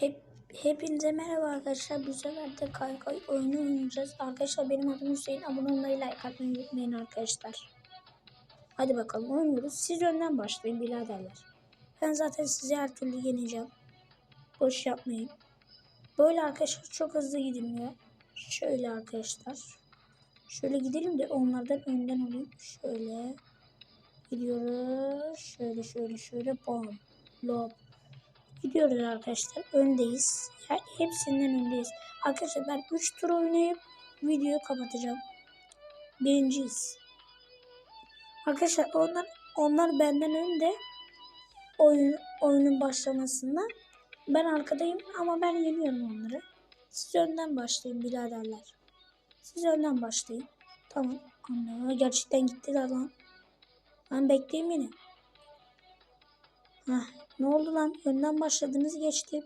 Hep, hepinize merhaba arkadaşlar. Bu sefer de kaykay oyunu oynayacağız. Arkadaşlar benim adım Hüseyin. Abone olmayı, like atmayı unutmayın arkadaşlar. Hadi bakalım oynuyoruz. Siz önden başlayın biraderler. Ben zaten sizi her türlü yeneceğim. Boş yapmayın. Böyle arkadaşlar çok hızlı gidilmiyor. Şöyle arkadaşlar. Şöyle gidelim de onlardan önden olayım. Şöyle. Gidiyoruz. Şöyle şöyle şöyle. Bam. Lop. Gidiyoruz arkadaşlar. Öndeyiz. Ya, hepsinden öndeyiz. Arkadaşlar ben 3 tur oynayıp videoyu kapatacağım. Birinciyiz. Arkadaşlar onlar onlar benden önde oyun oyunun başlamasında. Ben arkadayım ama ben yeniyorum onları. Siz önden başlayın biraderler. Siz önden başlayın. Tamam. Ana gerçekten gittiler lan. Ben bekleyeyim yine. Heh, ne oldu lan? Önden başladınız geçtim.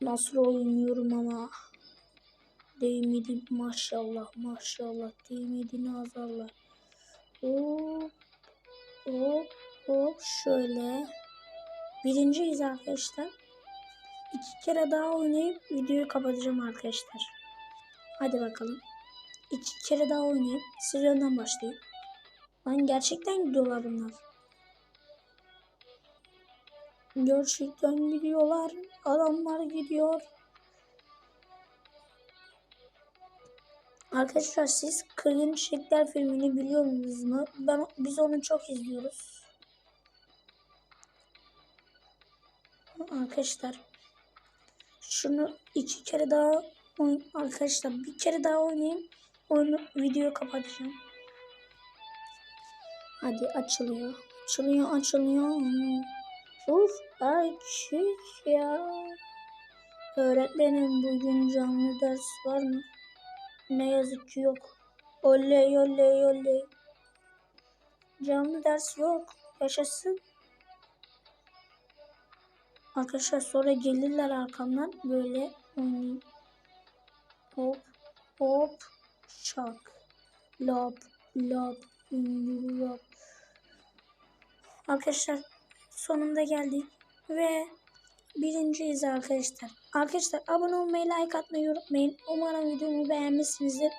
Nasıl oynuyorum ama. Değmedi maşallah maşallah. Değmedi nazarlar. Hop hop hop şöyle. Birinciyiz arkadaşlar. İki kere daha oynayıp videoyu kapatacağım arkadaşlar. Hadi bakalım. İki kere daha oynayıp siz önden başlayın. Lan gerçekten gidiyorlar bunlar. Gerçekten gidiyorlar. Adamlar gidiyor. Arkadaşlar siz Kırgın Çiçekler filmini biliyor musunuz mu? Ben, biz onu çok izliyoruz. Arkadaşlar şunu iki kere daha oyn arkadaşlar bir kere daha oynayayım. Oyunu videoyu kapatacağım. Hadi açılıyor. Açılıyor açılıyor. Uf açık ya. Öğretmenim bugün canlı ders var mı? Ne yazık ki yok. Oley oley oley. Canlı ders yok. Yaşasın. Arkadaşlar sonra gelirler arkamdan böyle oynayayım. Hop hop şak. Lop lop lop. Arkadaşlar sonunda geldik ve birinciyiz arkadaşlar. Arkadaşlar abone olmayı, like atmayı unutmayın. Umarım videomu beğenmişsinizdir.